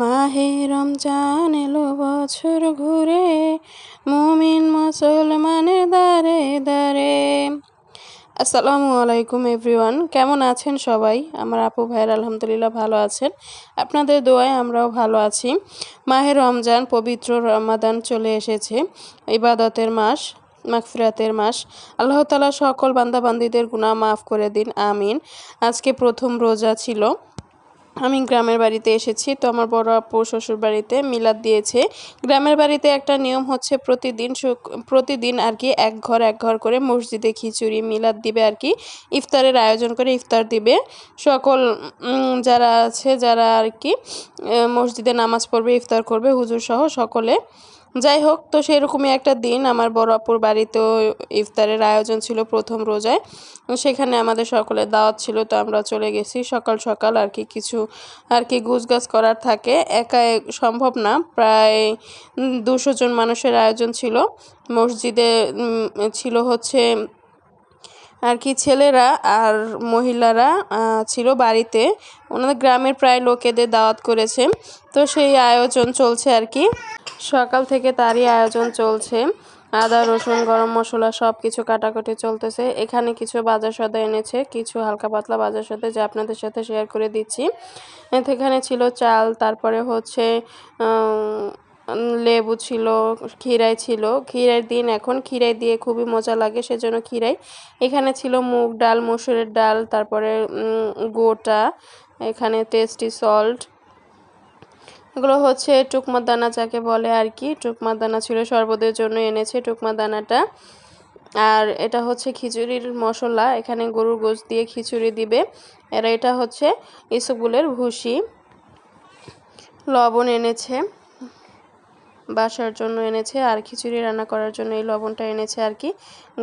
মাহে রমজান এলো বছর ঘুরে, মুমিন মুসলমানের দারে দারে আসসালামু আলাইকুম এভরিওয়ান, কেমন আছেন সবাই? আমার আপু ভাইয়ের আলহামদুলিল্লাহ ভালো আছেন। আপনাদের দোয়ায় আমরাও ভালো আছি। মাহে রমজান, পবিত্র রমাদান চলে এসেছে, ইবাদতের মাস, মাগফিরাতের মাস। আল্লাহ তালা সকল বান্দাবান্দিদের গুনাহ মাফ করে দিন, আমিন। আজকে প্রথম রোজা ছিল। আমি গ্রামের বাড়িতে এসেছি, তো আমার বড় আপু শ্বশুর বাড়িতে মিলাদ দিয়েছে। গ্রামের বাড়িতে একটা নিয়ম হচ্ছে প্রতিদিন প্রতিদিন আর কি এক ঘর এক ঘর করে মসজিদে খিচুড়ি, মিলাদ দিবে আর কি, ইফতারের আয়োজন করে ইফতার দিবে। সকল যারা আছে, যারা আর কি মসজিদে নামাজ পড়বে, ইফতার করবে হুজুর সহ সকলে। যাই হোক, তো সেরকমই একটা দিন। আমার বড় আপুর বাড়িতেও ইফতারের আয়োজন ছিল প্রথম রোজায়। সেখানে আমাদের সকলের দাওয়াত ছিল, তো আমরা চলে গেছি। সকাল সকাল আর কি কিছু, আর কি গুছগাছ করার থাকে। একা সম্ভব না, প্রায় দুশো জন মানুষের আয়োজন ছিল। মসজিদে ছিল হচ্ছে আর কি ছেলেরা আর মহিলারা ছিল বাড়িতে। ওনাদের গ্রামের প্রায় লোকেদের দাওয়াত করেছে। তো সেই আয়োজন চলছে আর কি। সকাল থেকে তারই আয়োজন চলছে। আদা, রসুন, গরম মশলা সব কিছু কাটাকুটি চলতেছে। এখানে কিছু বাজার সদা এনেছে, কিছু হালকা পাতলা বাজার সদা যা আপনাদের সাথে শেয়ার করে দিচ্ছি। এখানে ছিল চাল, তারপরে হচ্ছে লেবু ছিল, ক্ষীরাই ছিল। ক্ষীরার দিন এখন ক্ষীরাই দিয়ে খুবই মজা লাগে, সেজন্য ক্ষীরাই। এখানে ছিল মুগ ডাল, মসুরের ডাল, তারপরে গোটা, এখানে টেস্টি সল্ট এগুলো হচ্ছে টুকমা দানা যাকে বলে আর কি। টুকমা দানা ছিল শরবতের জন্য এনেছে টুকমা দানাটা। আর এটা হচ্ছে খিচুড়ির মশলা। এখানে গরুর গোশ দিয়ে খিচুড়ি দিবে। আর এটা হচ্ছে ইসবগুলের ভুসি। লবণ এনেছে, বাসার জন্য এনেছে। আর খিচুড়ি রান্না করার জন্য এই লবণটা এনেছে আর কি।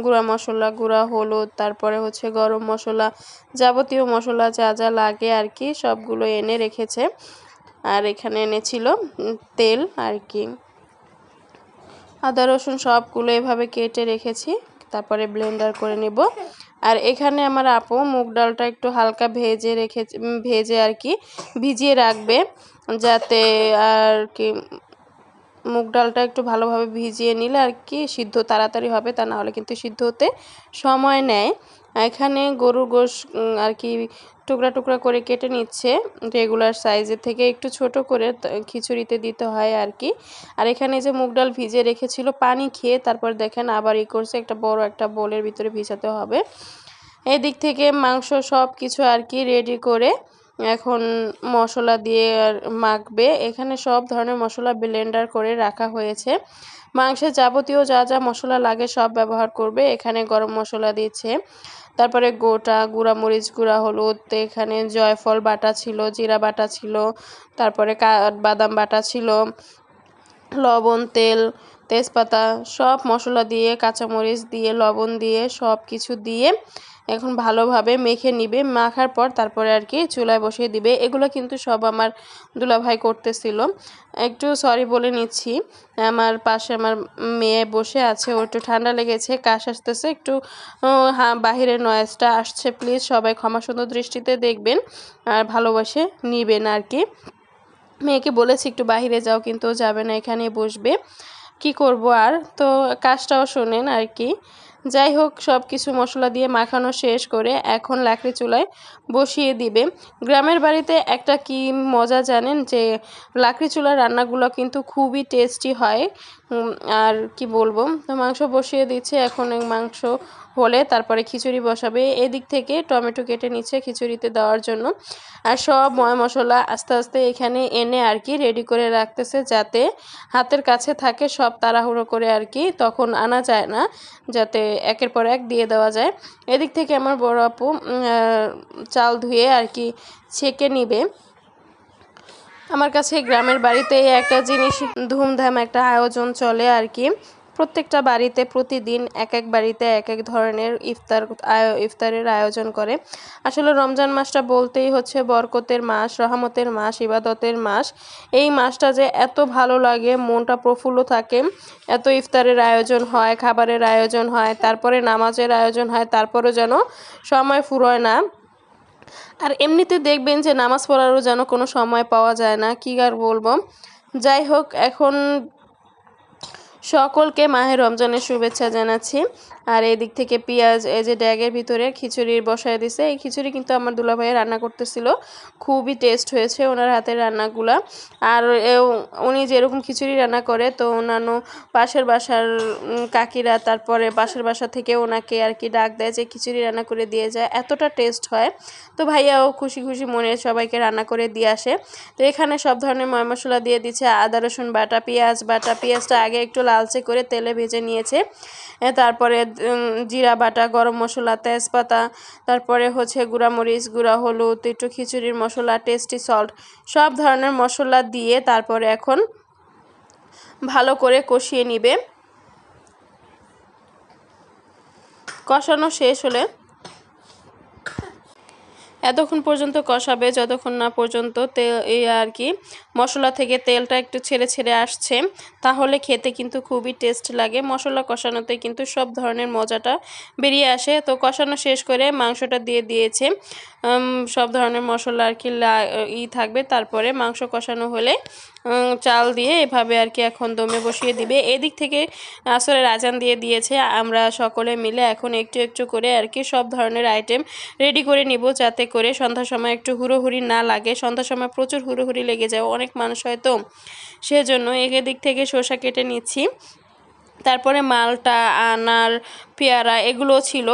গুঁড়া মশলা, গুঁড়া হলুদ, তারপরে হচ্ছে গরম মশলা। যাবতীয় মশলা যা যা লাগে আর কি, সবগুলো এনে রেখেছে। আর এখানে এনেছিল তেল আর কি। আদা, রসুন সবগুলো এভাবে কেটে রেখেছি, তারপরে ব্লেন্ডার করে নেব। আর এখানে আমার আপু মুগ ডালটা একটু হালকা ভেজে রেখে ভেজে আর কি ভিজিয়ে রাখবে, যাতে আর কি মুগ ডালটা একটু ভালোভাবে ভিজিয়ে নিলে আর কি সিদ্ধ তাড়াতাড়ি হবে, তা না হলে কিন্তু সিদ্ধ হতে সময় নেয়। এখানে গরুর গোশ আর কি টুকরা টুকরা করে কেটে নিচ্ছে। রেগুলার সাইজের থেকে একটু ছোট করে খিচুড়িতে দিতে হয় আর কি। আর এখানে যে মুগ ডাল ভিজে রেখেছিল, পানি খেয়ে তারপর দেখেন আবার ই করছে, একটা বড় একটা বোলের ভিতরে ভিজাতে হবে। এদিক থেকে মাংস সব কিছু আর কি রেডি করে এখন মশলা দিয়ে মাখবে। এখানে সব ধরনের মশলা ব্লেন্ডার করে রাখা হয়েছে। মাংসের যাবতীয় যা যা মশলা লাগে সব ব্যবহার করবে। এখানে গরম মশলা দিচ্ছে। তারপরে গোটা গুঁড়া মরিচ গুঁড়া হলুদ, এখানে জয়ফল বাটা ছিল, জিরা বাটা ছিল, তারপরে বাদাম বাটা ছিল, লবণ, তেল তেজপাতা, সব মশলা দিয়ে, কাঁচামরিচ দিয়ে, লবণ দিয়ে, সব কিছু দিয়ে এখন ভালোভাবে মেখে নিবে। মাখার পর তারপরে আর কি চুলায় বসিয়ে দিবে। এগুলো কিন্তু সব আমার দুলাভাই করতেছিল। একটু সরি বলে নিচ্ছি। আমার পাশে আমার মেয়ে বসে আছে ও একটু ঠান্ডা লেগেছে, কাশ আসতেছে। একটু হ্যাঁ বাহিরের নয়েজটা আসছে। প্লিজ সবাই ক্ষমা সুন্দর দৃষ্টিতে দেখবেন আর ভালোবাসে নিবেন আর কি। মেয়েকে বলেছি, একটু বাহিরে যাও, কিন্তু যাবে না এখানে বসবে। কি করব আর? তো কাজটাও শোনেন আর কি যাই হোক সব কিছু মশলা দিয়ে মাখানো শেষ করে এখন লাকড়ি চুলায় বসিয়ে দিবে। গ্রামের বাড়িতে একটা কি মজা জানেন? যে লাকড়ি চুলার রান্নাগুলো কিন্তু খুবই টেস্টি হয়। আর কি বলব? তো মাংস বসিয়ে দিচ্ছে, এখন মাংস হলে তারপরে খিচুড়ি বসাবে। এদিক থেকে টমেটো কেটে নিচ্ছে খিচুড়িতে দেওয়ার জন্য। আর সব ময় মশলা আস্তে আস্তে এখানে এনে আর কি রেডি করে রাখতেছে যাতে হাতের কাছে থাকে সব তাড়াহুড়ো করে আর কি তখন আনা যায় না, যাতে একের পর এক দিয়ে দেওয়া যায়। এদিক থেকে আমার বড় আপু চাল ধুয়ে আর কি ছেঁকে নিবে। আমার কাছে গ্রামের বাড়িতে একটা জিনিস ধুমধাম একটা আয়োজন চলে আর কি। প্রত্যেকটা বাড়িতে প্রতিদিন এক এক বাড়িতে এক এক ধরনের ইফতার ইফতারের আয়োজন করে। আসলে রমজান মাসটা বলতেই হচ্ছে বরকতের মাস, রহমতের মাস, ইবাদতের মাস। এই মাসটা যে এত ভালো লাগে, মনটা প্রফুল্ল থাকে। এত ইফতারের আয়োজন হয়, খাবারের আয়োজন হয়, তারপরে নামাজের আয়োজন হয় তারপরে যেন সময় ফুরোয় না। আর এমনিতে দেখবেন যে নামাজ পড়ারও যেন কোনো সময় পাওয়া যায় না, কী আর বলব। যাই হোক, এখন সকলকে মাহে রমজানের শুভেচ্ছা জানাচ্ছি। আর এই দিক থেকে পেঁয়াজ, এই যে ড্যাগের ভিতরে খিচুড়ি বসায় দিছে। এই খিচুড়ি কিন্তু আমার দুলা দুলাভাই রান্না করতেছিল। খুবই টেস্ট হয়েছে ওনার হাতের রান্নাগুলা। আর উনি যেরকম খিচুড়ি রান্না করে, তো অন্যান্য পাশের বাসার কাকিরা তারপরে পাশের বাসা থেকে ওনাকে আর কি ডাক দেয় যে খিচুড়ি রান্না করে দিয়ে যায়। এতটা টেস্ট হয়। তো ভাইয়াও খুশি খুশি মনে সবাইকে রান্না করে দিয়ে আসে। তো এখানে সব ধরনের ময় মশলা দিয়ে দিচ্ছে আদা, রসুন বাটা, পেঁয়াজ বাটা, পেঁয়াজটা আগে একটু লালচে করে তেলে ভেজে নিয়েছে। তারপরে জিরা বাটা, গরম মশলা, তেজপাতা, তারপরে হচ্ছে গুঁড়া মরিচ গুঁড়া হলুদ, একটু খিচুড়ির মশলা, টেস্টি সল্ট, সব ধরনের মশলা দিয়ে তারপরে এখন ভালো করে কষিয়ে নিবে। কষানো শেষ হলে এতক্ষণ পর্যন্ত কষাবে, যতক্ষণ না পর্যন্ত তেল আর কি, মশলা থেকে তেলটা একটু ছেড়ে ছেড়ে আসছে, তাহলে খেতে কিন্তু খুবই টেস্ট লাগে। মশলা কষানোতে কিন্তু সব ধরনের মজাটা বেরিয়ে আসে। তো কষানো শেষ করে মাংসটা দিয়ে দিয়েছে। সব ধরনের মশলা আর কি ই থাকবে। তারপরে মাংস কষানো হলে চাল দিয়ে এভাবে আর কি এখন দমে বসিয়ে দিবে। এদিক থেকে আসরের আজান দিয়ে দিয়েছে। আমরা সকলে মিলে এখন একটু একটু করে আর কি সব ধরনের আইটেম রেডি করে নিব যাতে করে সন্ধ্যার সময় একটু হুড়োহুড়ি না লাগে। সন্ধ্যার সময় প্রচুর হুড়োহুড়ি লেগে যায়, অনেক মানুষ হয় তো। সেজন্য এদিক থেকে শসা কেটে নিচ্ছি। তারপরে মালটা আনার পেয়ারা এগুলো ছিল।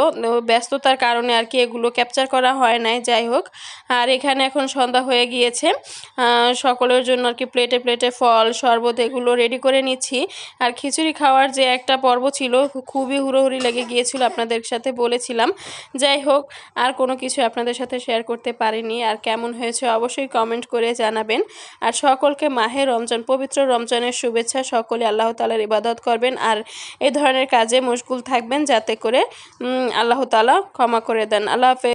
ব্যস্ততার কারণে আর কি এগুলো ক্যাপচার করা হয় নাই, যাই হোক। আর এখানে এখন সন্ধ্যা হয়ে গিয়েছে। সকলের জন্য আর কি প্লেটে প্লেটে ফল, শরবত এগুলো রেডি করে নিচ্ছি। আর খিচুড়ি খাওয়ার যে একটা পর্ব ছিল, খুবই হুড়োহুড়ি লেগে গিয়েছিল আপনাদের সাথে বলেছিলাম। যাই হোক, আর কোনো কিছু আপনাদের সাথে শেয়ার করতে পারিনি। আর কেমন হয়েছে অবশ্যই কমেন্ট করে জানাবেন। আর সকলকে মাহে রমজান, পবিত্র রমজানের শুভেচ্ছা। সকলে আল্লাহ তালার ইবাদত করবেন। আর এই ধরনের কাজে মশগুল থাকবেন। যাতে করে আল্লাহ তালা ক্ষমা করে দেন। আল্লাহ হাফেজ।